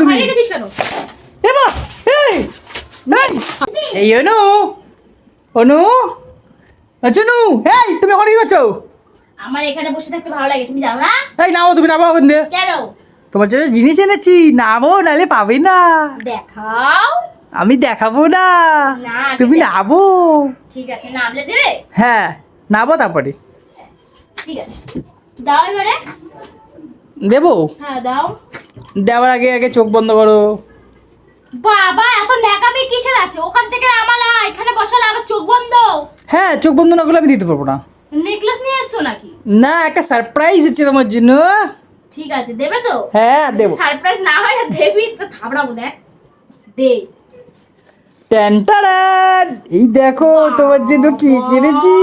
তুমি? এই নাই। এই অনু অনু আচ্ছা নু এই তুমি এখন কি করছ? আমার এখানে বসে থাকতে ভালো লাগে তুমি জানো না? এই নাও তুমি নামো ওখান দিয়ে। কেন? তোমার জন্য জিনিস এনেছি নামো নালে পাবে না। দেখাও। আমি দেখাবো না। তুমি। নাবো ঠিক আছে নামলে দেবে? হ্যাঁ নাবো তারপরে। ঠিক আছে। দাও এবারে। দেবো? হ্যাঁ দাও। দেওয়ার আগে আগে চোখ বন্ধ করো। বাবা এত ন্যাকামি কিসের আছে? ওখান থেকে আমালা এখানে বসালে আবার চোখ বন্ধ। হ্যাঁ চোখ বন্ধ না করলে আমি দিতে পারব না। নেকলেস নিয়ে এসছো নাকি? না একটা সারপ্রাইজ আছে তোমার জন্য। ঠিক আছে দেবে তো? হ্যাঁ দেবো। সারপ্রাইজ না হয় না দেবি তো থাবড়াবো দেখ। দে। ট্যান্টারান এই দেখো তোমার জন্য কি কিনেছি।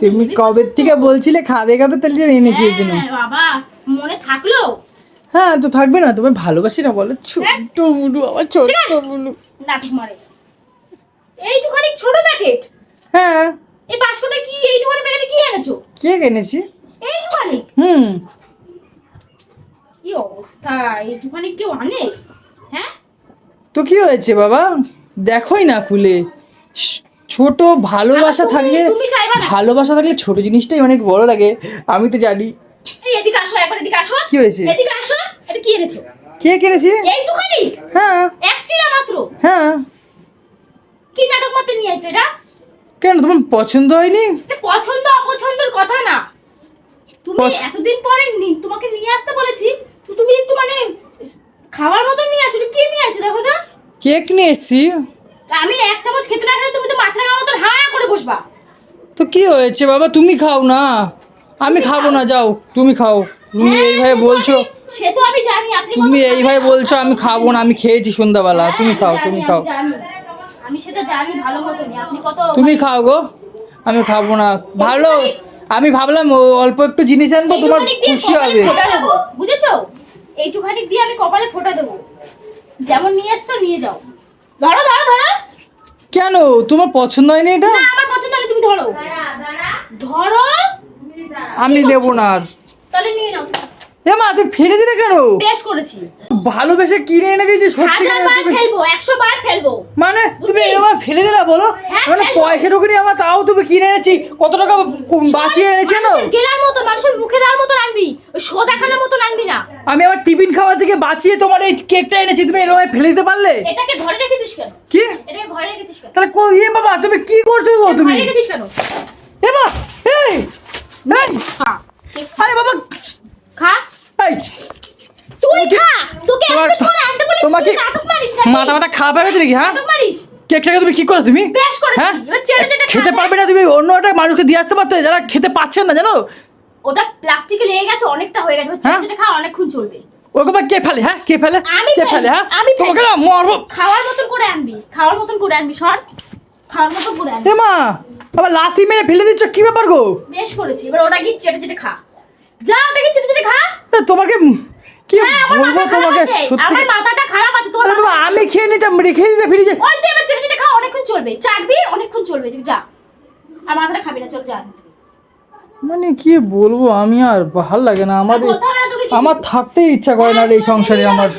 তুমি কবে থেকে বলছিলে খাবে খাবে তাহলে এনেছি হ্যাঁ, বাবা। মনে থাকল? হ্যাঁ তো থাকবে না তোমায় ভালোবাসি না বলো ছোট্ট মুলু আমার ছোট্ট মুলু নাটক মারে। এইটুখানি ছোট প্যাকেট হ্যাঁ। এই বাস্কটা কি এইটুখানি প্যাকেটে কি এনেছো? কে কিনেছি এইটুখানি? হুম। কি অবস্থা এইটুখানি কেউ আনে? হ্যাঁ? তো কি হয়েছে বাবা? দেখোই না খুলে। ছোট ভালোবাসা থাকলে ভালোবাসা থাকলে ছোট জিনিসটাই অনেক বড় লাগে। আমি তো জানি। এই এদিকে আসো একবার এদিকে আসো। কি হয়েছে? এদিকে আসো এটা কি এনেছো? কে কিনেছি? এইটুখানি? হ্যাঁ। এক চিলা মাত্র? হ্যাঁ। কি নাটক মারতে নিয়ে এটা? কেন তোমার পছন্দ হয়নি? পছন্দ অপছন্দের কথা না। তুমি এতদিন পরে তোমাকে নিয়ে আসতে বলেছি তুমি একটু মানে খাওয়ার মতো নিয়ে আসো কি নিয়ে আসো দেখো তো। কেক নিয়ে এসছি। আমি এক চামচ খেতে না খেলে তুমি তো মাছের মতন হা করে বসবা। তো কি হয়েছে বাবা? তুমি খাও না। আমি খাব না যাও তুমি খাও। তুমি হ্যাঁ, এইভাবে বলছো। সে তো আমি জানি আপনি তুমি এইভাবে বলছো আমি খাব না আমি খেয়েছি সন্ধ্যাবেলা হ্যাঁ, তুমি খাও তুমি খাও। আমি সেটা জানি ভালো আপনি কত তুমি খাও গো আমি খাব না। ভালো আমি ভাবলাম ও অল্প একটু জিনিস আনব তোমার খুশি হবে। বুঝেছ? এইটুখানি দিয়ে আমি কপালে ফোঁটা দেবো। যেমন নিয়ে এসছো নিয়ে যাও। ধরো ধরো ধরো। কেন? তোমার পছন্দ হয়নি এটা? না আমার পছন্দ হলে তুমি ধরো। ধরো। আমি নেব না আর। তাহলে নিয়ে নাও এ মা তুই ফেলে দিলে কেন? বেশ করেছি। ভালোবেসে কিনে এনে দিয়েছি সত্যি হাজার বার ফেলব বার ফেলব। মানে তুমি? এরকম ফেলে দিলা বলো? হ্যাঁ, মানে। পয়সা ঢুকিনি আমার তাও তুমি কিনে এনেছি। কত টাকা বাঁচিয়ে এনেছি না গেলার মতো মানুষের মুখে দেওয়ার মতো আনবি। শো দেখানোর মতো আনবি না। আমি আমার টিফিন খাওয়া থেকে বাঁচিয়ে তোমার এই কেকটা এনেছি তুমি এরকম ফেলে দিতে পারলে? এটাকে ঘরে রেখেছিস কেন? কি? এটাকে ঘরে রেখেছিস কেন? তাহলে কো ইয়ে বাবা তুমি কি করছ তুমি ঘরে রেখেছিস কেন? এ এই! এই খা। আরে বাবা। খা। এই। তুই খা। তোকে এত করে আনতে বলিস তোমার তুই কি নাটক মারিস নাকি? মাথা মাথা খারাপ হয়ে গেছে নাকি হ্যাঁ? মারিস? কেকটাকে তুমি কি করো তুমি? বেশ করেছি। হ্যাঁ? এবার চেটে চেটে খেতে পারবে না তুমি অন্য একটা মানুষকে দিয়ে আসতে পারতে যারা খেতে পাচ্ছেন না জানো? ওটা প্লাস্টিকে লেগে গেছে অনেকটা হয়ে গেছে। হ্যাঁ? চেটে চেটে খা অনেকক্ষণ চলবে। ওরকম কে ফেলে হ্যাঁ? কে ফেলে? আমি কে ফেলে হ্যাঁ? আমি তোমাকে না মারবো। খাওয়ার মতন করে আনবি খাওয়ার মতন করে আনবি সর। খাওয়ার মতন করে আনবি। মা! আবার লাথি মেরে ফেলে দিচ্ছ কি ব্যাপার গো? বেশ করেছি এবার ওটা কি চেটে চেটে খা। যা ওটা কি চেটে চেটে খা। এ, তোমাকে কি হ্যাঁ বলব তোমাকে আমার মাথাটা খারাপ আছে তোর আরে বাবা আমি খেয়ে নিতাম রেখে দিতে ফ্রিজে ওই তো এবার চেটে চেটে খা অনেকক্ষণ চলবে। চাটবি অনেকক্ষণ চলবে যা। আর মাথাটা খাবি না চল যা। মানে কি বলব আমি আর ভালো লাগে না। আমার। আমার থাকতেই ইচ্ছা করে না আর এই সংসারে আমার।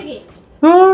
ধুর।